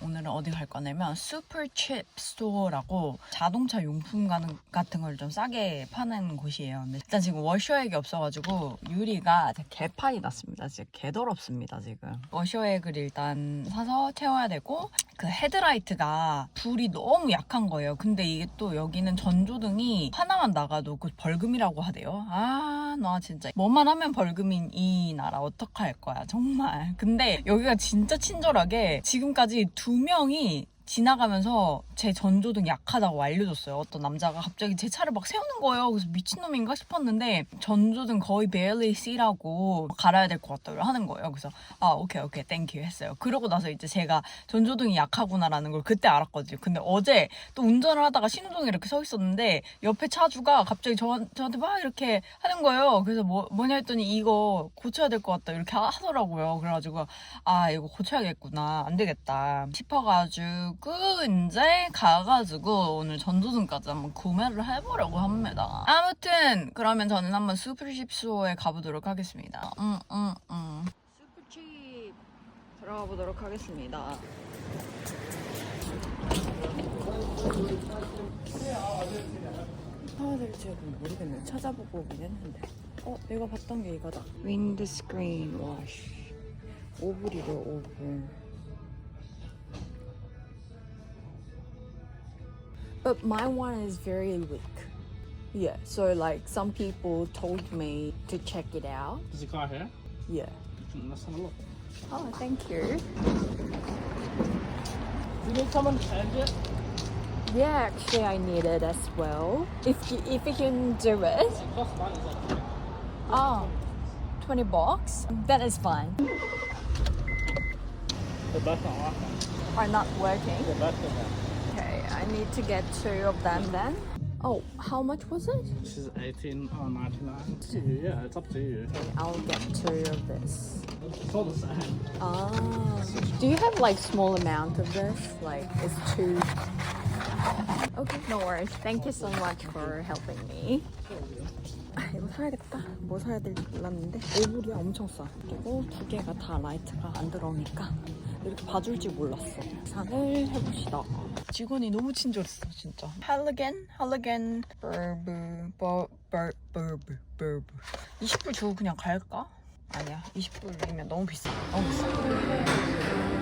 오늘은 어디 갈 거냐면 슈퍼칩 스토어라고 자동차 용품 같은 걸 좀 싸게 파는 곳이에요. 근데 일단 지금 워셔액이 없어가지고 유리가 개판이 났습니다. 진짜 개더럽습니다 지금. 워셔액을 일단 사서 채워야 되고 그 헤드라이트가 불이 너무 약한 거예요. 근데 이게 또 여기는 전조등이 하나만 나가도 그 벌금이라고 하대요. 아, 나 진짜 뭐만 하면 벌금인 이 나라 어떡할 거야, 정말. 근데 여기가 진짜 친절하게 지금까지 두 명이 지나가면서 제 전조등 약하다고 알려줬어요. 어떤 남자가 갑자기 제 차를 막 세우는 거예요. 그래서 미친놈인가 싶었는데 전조등 거의 barely C라고 갈아야 될 것 같다고 하는 거예요. 그래서 아 오케이 오케이 땡큐 했어요. 그러고 나서 이제 제가 전조등이 약하구나라는 걸 그때 알았거든요. 근데 어제 또 운전을 하다가 신호등에 이렇게 서 있었는데 옆에 차주가 갑자기 저, 저한테 막 이렇게 하는 거예요. 그래서 뭐, 뭐냐 했더니 이거 고쳐야 될 것 같다 이렇게 하더라고요. 그래가지고 아 이거 고쳐야겠구나 안 되겠다 싶어가지고 이제 가가지고 오늘 전조등까지 한번 구매를 해보려고 합니다. 아무튼 그러면 저는 한번 슈퍼칩스토어에 가보도록 하겠습니다. 음, 음, 음. 슈퍼칩 들어가 보도록 하겠습니다. 사야 될지 모르겠네. 찾아보고 오긴 했는데. 어, 내가 봤던 게 이거다. 윈드 스크린 워시. 5불이래, 5불. But my one is very weak. Yeah, so like some people told me to check it out. Does the car here? Yeah. Hmm, let's have a look. Oh, thank you. Do You need someone to change it? Yeah, actually, I need it as well. If you, if you can do it. It costs money, is that Oh, 20 bucks? That is fine. They're both not that. Are not working. They're both like that. Okay, I need to get two of them then. Oh, how much was it? This is 18 or 99. It's you, yeah, it's up to you. I'll get two of this. It's all the same. Ah, do you have like small amount of this? Like it's two. Okay, no worries. Thank you so much for helping me. 아, 이거 사야겠다. 뭐 사야 될지 몰랐는데 오불이 엄청 싸. 그리고 두 개가 다 라이트가 안 들어오니까 이렇게 봐줄 줄 몰랐어. 계산을 해봅시다. 직원이 너무 친절했어, 진짜. 할리겐, 할리겐, 버브, 버, 버, 버브, 버브. 20불 주고 그냥 갈까? 아니야, 20불이면 너무 비싸. 너무 비싸.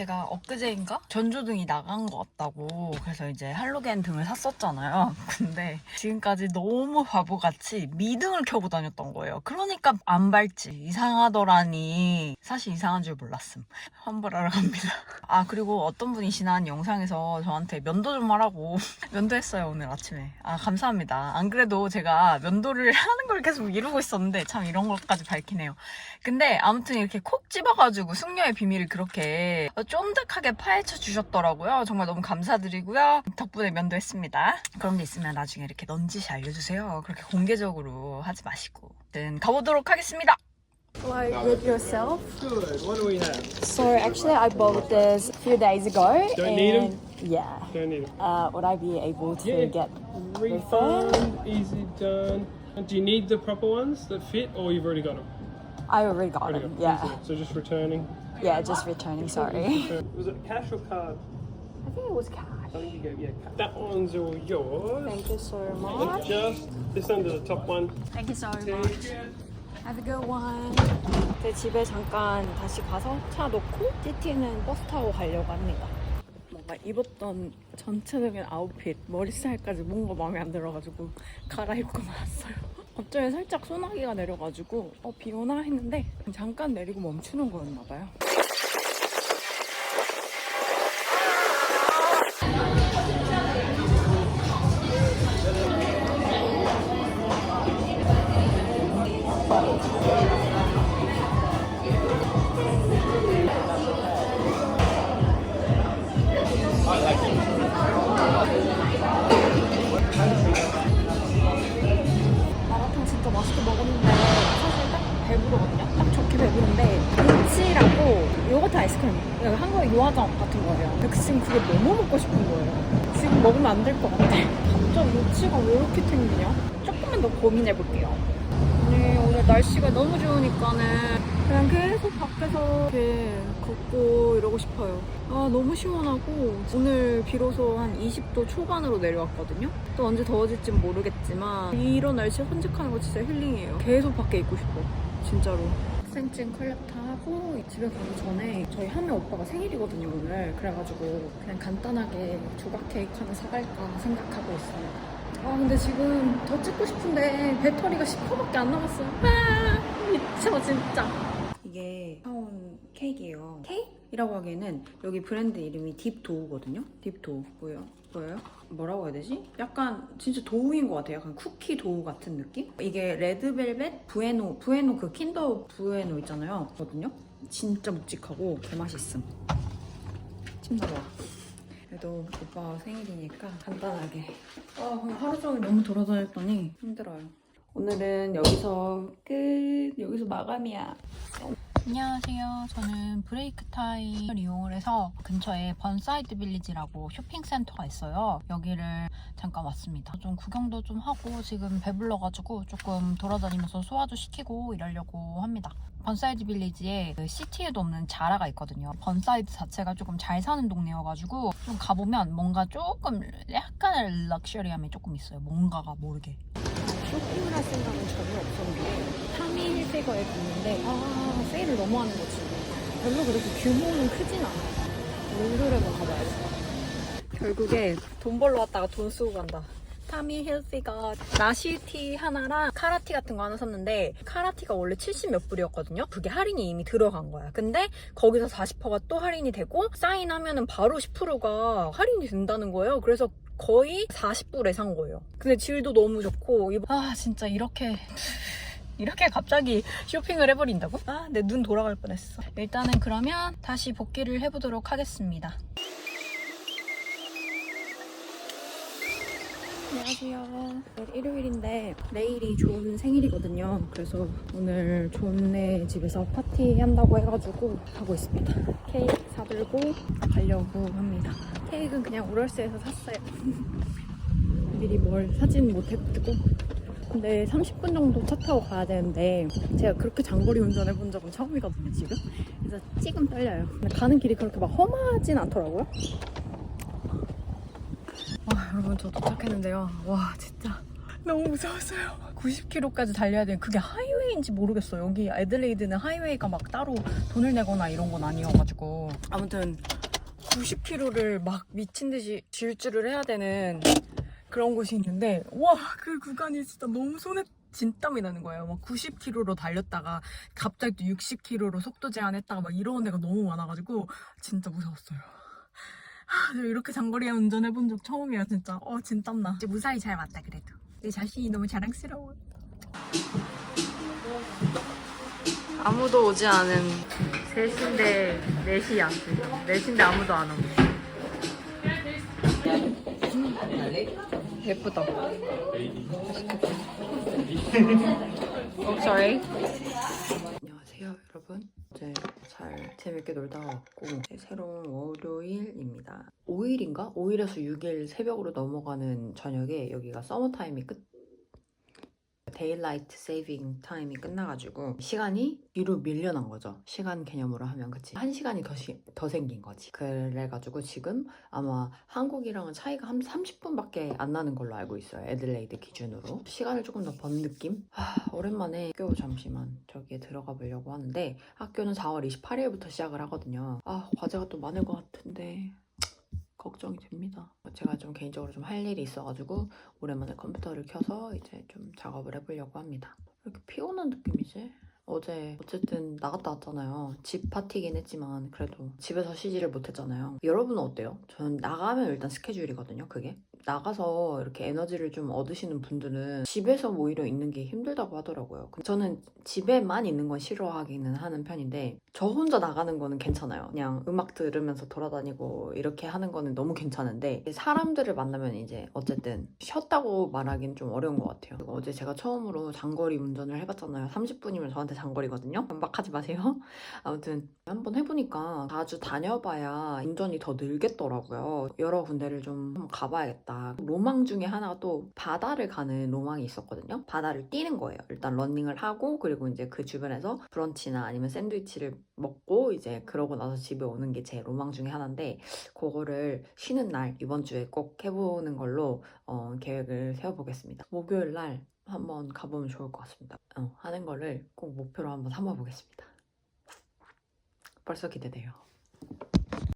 제가 엊그제인가 전조등이 나간 것 같다고 그래서 이제 할로겐 등을 샀었잖아요. 근데 지금까지 너무 바보같이 미등을 켜고 다녔던 거예요. 그러니까 안 밝지. 이상하더라니. 사실 이상한 줄 몰랐음. 환불하러 갑니다. 아 그리고 어떤 분이 지난 영상에서 저한테 면도 좀 하라고 면도했어요 오늘 아침에. 아 감사합니다. 안 그래도 제가 면도를 하는 걸 계속 미루고 있었는데 참 이런 것까지 밝히네요. 근데 아무튼 이렇게 콕 집어가지고 숙녀의 비밀을 그렇게 쫀득하게 파헤쳐 주셨더라고요. 정말 너무 감사드리고요. 덕분에 면도 했습니다. 그런 게 있으면 나중에 이렇게 넌지시 알려주세요. 그렇게 공개적으로 하지 마시고. 가보도록 하겠습니다. Like with yourself? Good. What do we have? So actually, I bought this a few days ago. Don't need 'em? and- Yeah. Don't need it. Uh, would I be able to Yeah. get? Refund, easy done. Do you need the proper ones that fit, or you've already got them? I already got Already them. got. Yeah. So just returning. Yeah, just returning. Sorry. Was it cash or card? I think it was cash. I think you go, yeah. ca- That one's all yours. Thank you so much. just this under the top one. Thank you so much. Have a good one. 제 집에 잠깐 다시 가서 차 놓고 CT는 버스 타고 가려고 합니다. 뭔가 입었던 전체적인 아웃핏, 머리 스타일까지 뭔가 마음에 안 들어가지고 갈아입고 나왔어요. 갑자기 살짝 소나기가 내려가지고 어, 비 오나 했는데 잠깐 내리고 멈추는 거였나 봐요. 한국의 유화장 같은 거예요. 근데 지금 그게 너무 먹고 싶은 거예요. 지금 먹으면 안 될 것 같아. 갑자기 요치가 왜 이렇게 튕기냐? 조금만 더 고민해볼게요. 네, 오늘 날씨가 너무 좋으니까는 그냥 계속 밖에서 이렇게 걷고 이러고 싶어요. 아, 너무 시원하고 오늘 비로소 한 20도 초반으로 내려왔거든요. 또 언제 더워질진 모르겠지만 이런 날씨에 산책하는 거 진짜 힐링이에요. 계속 밖에 있고 싶어. 진짜로. 학생증 컬렉터하고 집에 가기 전에 저희 하면 오빠가 생일이거든요 오늘. 그래가지고 그냥 간단하게 조각 케이크 하나 사갈까 생각하고 있어요 아 근데 지금 더 찍고 싶은데 배터리가 10%밖에 안 남았어요. 아 미쳐 진짜 케이크예요 케이크 이라고 하기에는 여기 브랜드 이름이 딥도우거든요 딥도우 보여요? 보여요? 뭐라고 해야 되지? 약간 진짜 도우인 것 같아요. 약간 쿠키 도우 같은 느낌? 이게 레드벨벳 부에노 부에노 그 킨더 부에노 있잖아요. 거든요. 진짜 묵직하고 개 맛있음. 침 나와. 그래도 오빠 생일이니까 간단하게. 아 하루 종일 너무 돌아다녔더니 힘들어요. 오늘은 여기서 끝. 여기서 마감이야. 안녕하세요. 저는 브레이크 타임을 이용을 해서 근처에 번사이드 빌리지라고 쇼핑센터가 있어요. 여기를 잠깐 왔습니다. 좀 구경도 좀 하고 지금 배불러가지고 조금 돌아다니면서 소화도 시키고 이러려고 합니다. 번사이드 빌리지에 그 시티에도 없는 자라가 있거든요. 번사이드 자체가 조금 잘 사는 동네여가지고 좀 가보면 뭔가 조금 약간의 럭셔리함이 조금 있어요. 뭔가가 모르게. 쇼핑을 할 생각은 전혀 없었는데 타미 힐세거에 갔는데 아. 세일을 너무 하는 거지. 별로 그렇게 규모는 크진 않아. 룰루레몬 가봐야지. 결국에 돈 벌러 왔다가 돈 쓰고 간다. 타미 힐피가 나시티 하나랑 카라티 같은 거 하나 샀는데 카라티가 원래 70 몇 불이었거든요. 그게 할인이 이미 들어간 거야. 근데 거기서 40%가 또 할인이 되고 사인하면은 바로 10%가 할인이 된다는 거예요. 그래서 거의 40불에 산 거예요. 근데 질도 너무 좋고 아 진짜 이렇게 이렇게 갑자기 쇼핑을 해버린다고? 아 내 눈 돌아갈 뻔했어 일단은 그러면 다시 복귀를 해보도록 하겠습니다 안녕하세요. 내일 일요일인데 내일이 좋은 생일이거든요. 그래서 오늘 좋은애 집에서 파티 한다고 해가지고 가고 있습니다. 케이크 사들고 가려고 합니다. 케이크는 그냥 우럴스에서 샀어요. 미리 뭘 사진 못했고 근데 30분 정도 차 타고 가야 되는데 제가 그렇게 장거리 운전해 본 적은 처음이거든요 지금 그래서 지금 떨려요 근데 가는 길이 그렇게 막 험하진 않더라고요 와 여러분 저 도착했는데요. 와 진짜. 너무 무서웠어요. 90km까지 달려야 되는 그게 하이웨이인지 모르겠어요. 여기 애들레이드는 하이웨이가 막 따로 돈을 내거나 이런 건 아니어가지고. 아무튼 90km를 막 미친 듯이 질주를 해야 되는 그런 곳이 있는데 와 그 구간이 진짜 너무 손에 진땀이 나는 거예요. 막 90km로 달렸다가 갑자기 또 60km로 속도 제한했다가 막 이러는 데가 너무 많아가지고 진짜 무서웠어요. 하, 저 이렇게 장거리 운전해 본 적 처음이야 진짜. 어 진땀나. 이제 무사히 잘 왔다 그래도. 내 자신이 너무 자랑스러워. 아무도 오지 않은 3시인데 4시야. 4시인데 아무도 안 오고. 예쁘다. oh, sorry. 안녕하세요, 여러분. 잘 재밌게 놀다 왔고 새로운 월요일입니다. 5일인가? 5일에서 6일 새벽으로 넘어가는 저녁에 여기가 서머타임이 끝. 데일라이트 세이빙 타임이 끝나가지고 시간이 뒤로 밀려난 거죠. 시간 개념으로 하면 그치. 한 시간이 더, 시- 더 생긴 거지. 그래가지고 지금 아마 한국이랑은 차이가 한 30분밖에 안 나는 걸로 알고 있어요. 애들레이드 기준으로. 시간을 조금 더 번 느낌? 하, 오랜만에 학교 잠시만 저기에 들어가 보려고 하는데 학교는 4월 28일부터 시작을 하거든요. 아 과제가 또 많을 것 같은데 걱정이 됩니다. 제가 좀 개인적으로 좀 할 일이 있어가지고 오랜만에 컴퓨터를 켜서 이제 좀 작업을 해보려고 합니다. 왜 이렇게 피곤한 느낌이지? 어제 어쨌든 나갔다 왔잖아요. 집 파티긴 했지만 그래도 집에서 쉬지를 못했잖아요. 여러분은 어때요? 저는 나가면 일단 스케줄이거든요. 그게 나가서 이렇게 에너지를 좀 얻으시는 분들은 집에서 오히려 있는 게 힘들다고 하더라고요. 그 저는 집에만 있는 건 싫어하기는 하는 편인데 저 혼자 나가는 거는 괜찮아요. 그냥 음악 들으면서 돌아다니고 이렇게 하는 거는 너무 괜찮은데 사람들을 만나면 이제 어쨌든 쉬었다고 말하기는 좀 어려운 것 같아요. 어제 제가 처음으로 장거리 운전을 해봤잖아요. 30분이면 저한테 장거리거든요. 반박하지 마세요. 아무튼 한번 해보니까 자주 다녀봐야 운전이 더 늘겠더라고요. 여러 군데를 좀 가봐야겠다. 로망 중에 하나가 또 바다를 가는 로망이 있었거든요. 바다를 뛰는 거예요. 일단 러닝을 하고 그리고 이제 그 주변에서 브런치나 아니면 샌드위치를 먹고 이제 그러고 나서 집에 오는 게 제 로망 중에 하나인데 그거를 쉬는 날 이번 주에 꼭 해보는 걸로 어, 계획을 세워보겠습니다. 목요일 날 한번 가보면 좋을 것 같습니다. 어, 하는 거를 꼭 목표로 한번 삼아보겠습니다. 벌써 기대돼요.